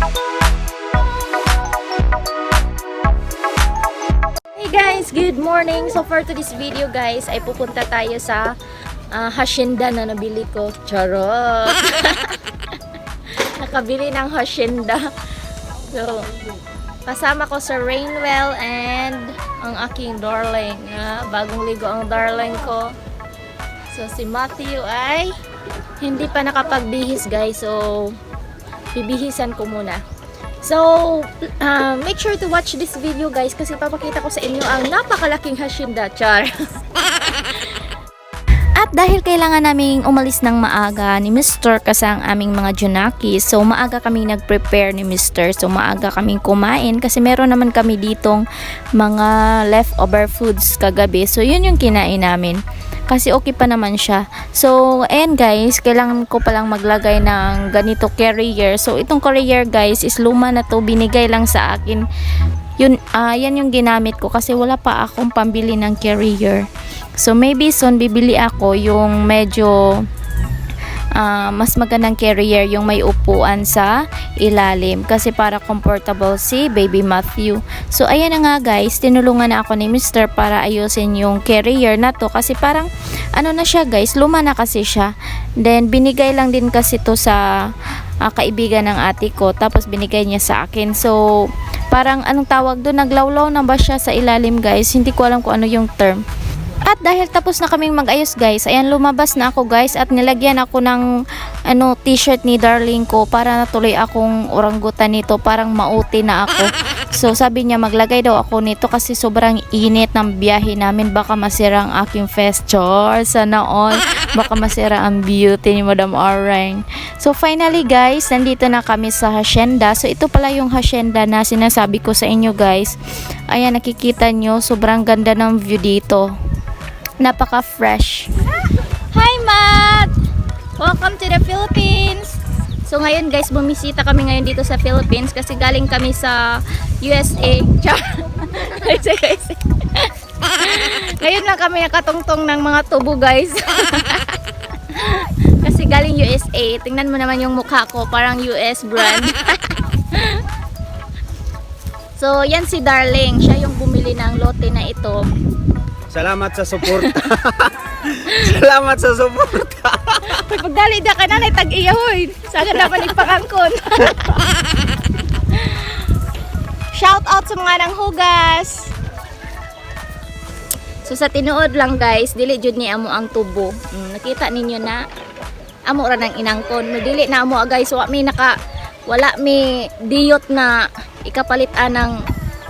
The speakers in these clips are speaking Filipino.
Hey guys, good morning! So for today's video guys, ay pupunta tayo sa ah, hacienda na nabili ko. Charot! Nakabili ng hacienda. So, kasama ko sa Rainwell and ang aking darling. Ah, bagong ligo ang darling ko. So si Matthew ay hindi pa nakapagbihis guys. So, bibihisan ko muna. So, uh, make sure to watch this video guys kasi papakita ko sa inyo ang napakalaking hacienda, char. At dahil kailangan naming umalis ng maaga ni Mr. kasi ang aming mga junaki, so maaga kaming nag-prepare ni Mr. So maaga kaming kumain kasi meron naman kami ditong mga leftover foods kagabi. So yun yung kinain namin. Kasi okay pa naman siya. So, ayan guys, kailangan ko palang maglagay ng ganito carrier. So, itong carrier guys is luma na to. Binigay lang sa akin. Yun, ah, yan yung ginamit ko kasi wala pa akong pambili ng carrier. So, maybe soon bibili ako yung medyo ah, mas magandang carrier yung may upuan sa ilalim kasi para comfortable si baby Matthew. So ayan na nga guys, tinulungan na ako ni Mr. para ayusin yung carrier na to kasi parang ano na siya guys, luma na kasi siya. Then binigay lang din kasi to sa ah, kaibigan ng ate ko tapos binigay niya sa akin. So parang anong tawag doon, naglawlaw na ba siya sa ilalim guys? Hindi ko alam kung ano yung term. At dahil tapos na kaming mag-ayos guys, ayan lumabas na ako guys at nilagyan ako ng ano t-shirt ni darling ko para natuloy akong oranggutan nito, parang mauti na ako. So sabi niya maglagay daw ako nito kasi sobrang init ng biyahe namin, baka masira ang aking face char. Sana all, baka masira ang beauty ni Madam Orang. So finally guys, nandito na kami sa hacienda. So ito pala yung hacienda na sinasabi ko sa inyo guys. Ayan nakikita nyo, sobrang ganda ng view dito napaka-fresh. Hi, Matt! Welcome to the Philippines! So ngayon guys, bumisita kami ngayon dito sa Philippines kasi galing kami sa USA. Char! Guys, ngayon lang kami nakatungtong ng mga tubo guys. kasi galing USA. Tingnan mo naman yung mukha ko, parang US brand. so yan si Darling, siya yung bumili ng lote na ito. Salamat sa suporta. Salamat sa suporta. Pag pagdali da ka na, tag-iyahoy. Saka dapat ipakangkon. Shout out sa mga nang hugas. So sa tinuod lang guys, dili jud ni amo ang tubo. Mm, nakita ninyo na amo ra nang inangkon. No, dili na amo guys, wa mi naka wala mi diyot na ikapalitan ng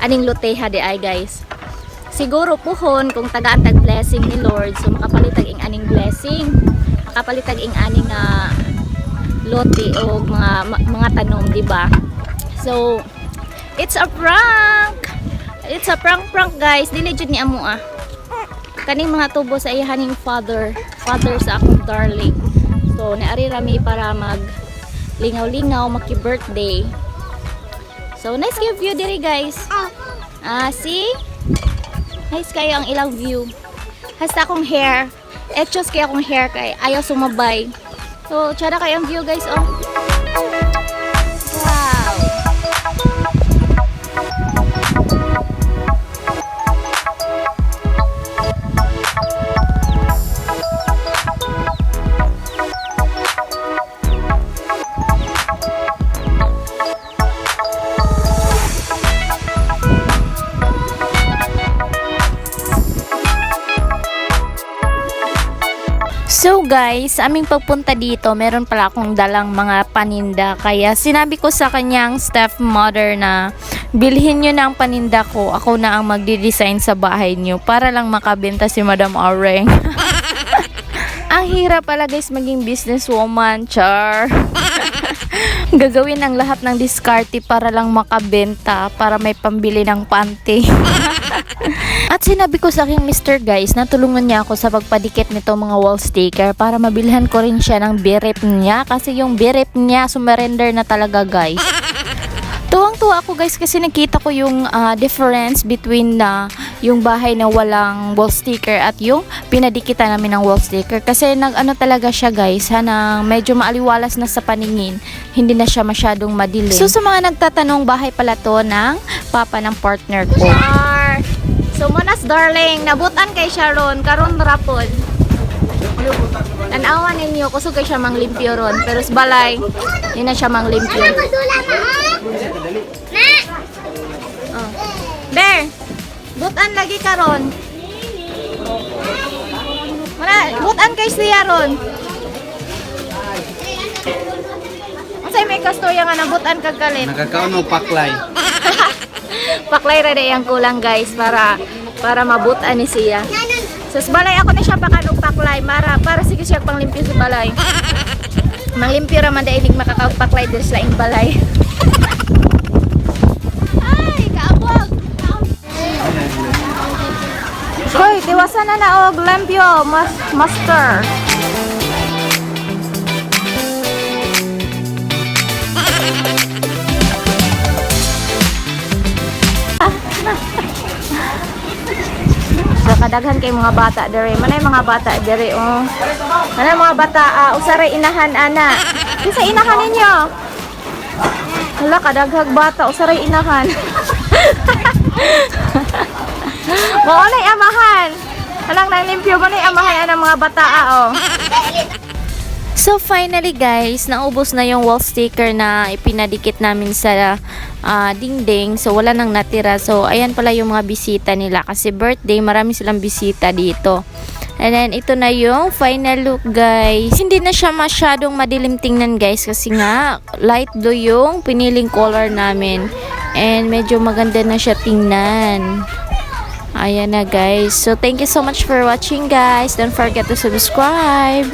aning loteha di ay guys. Siguro puhon kung tagaan tag blessing ni Lord, so makapalitag ing aning blessing, makapalitag ing aning nga lote o mga mga tanom, di ba? So, it's a prank. It's a prank prank guys. Dili jud ni amo ah. Kaning mga tubo sa ihaning father, father sa akong darling. So, naari rami para mag lingaw-lingaw maki-birthday. So, nice give view diri guys. Ah, see? Nice kayo ang ilang view. Hasta akong hair. Etchos kaya akong hair kay ayaw sumabay. So, tsara kayo ang view guys, oh. So guys, aming pagpunta dito, meron pala akong dalang mga paninda. Kaya sinabi ko sa kanyang stepmother na bilhin nyo na ang paninda ko. Ako na ang magdi-design sa bahay nyo para lang makabenta si Madam Oreng. ang hirap pala guys maging businesswoman, char. Gagawin ang lahat ng diskarte para lang makabenta, para may pambili ng panty. At sinabi ko sa aking Mr. Guys na tulungan niya ako sa pagpadikit nito mga wall sticker para mabilhan ko rin siya ng birip niya kasi yung birip niya sumerender na talaga guys. Tuwang-tuwa ako guys kasi nakita ko yung ah, difference between na yung bahay na walang wall sticker at yung pinadikitan namin ng wall sticker. Kasi nag ano talaga siya guys ha medyo maaliwalas na sa paningin. Hindi na siya masyadong madilim. So sa mga nagtatanong bahay pala to ng papa ng partner ko. So munas darling nabutan kay Sharon karon rapon Tanawan ninyo, kusog kay siya mang limpyo ron. Pero sa balay, hindi na siya mang limpyo. Oh. Bear, butan lagi ka Wala, butan kay siya ron. Unsay may kastorya nga nabutan kag kalit. Nakakaon mo paklay. Paklay ra ang kulang guys para para mabutan ni siya. So sa balay ako ni siya pakanong paklay para para sige siya panglimpyo sa balay. Manglimpyo ra man dai inig makakapaklay sa laing balay. Hoy, tiwasan na na og limpyo, mas master. So kadaghan kay mga bata dere. Manay mga bata dere oh. Manay mga bata uh, usaray inahan ana. Kinsa inahan ninyo? Hala kadaghag bata usaray inahan. Mao nay amahan. Kanang nang limpyo ba nay amahan ana mga bata ah, oh. So finally guys, naubos na yung wall sticker na ipinadikit namin sa ah, dingding. So wala nang natira. So ayan pala yung mga bisita nila kasi birthday, marami silang bisita dito. And then ito na yung final look guys. Hindi na siya masyadong madilim tingnan guys kasi nga light blue yung piniling color namin. And medyo maganda na siya tingnan. Ayan na guys. So thank you so much for watching guys. Don't forget to subscribe.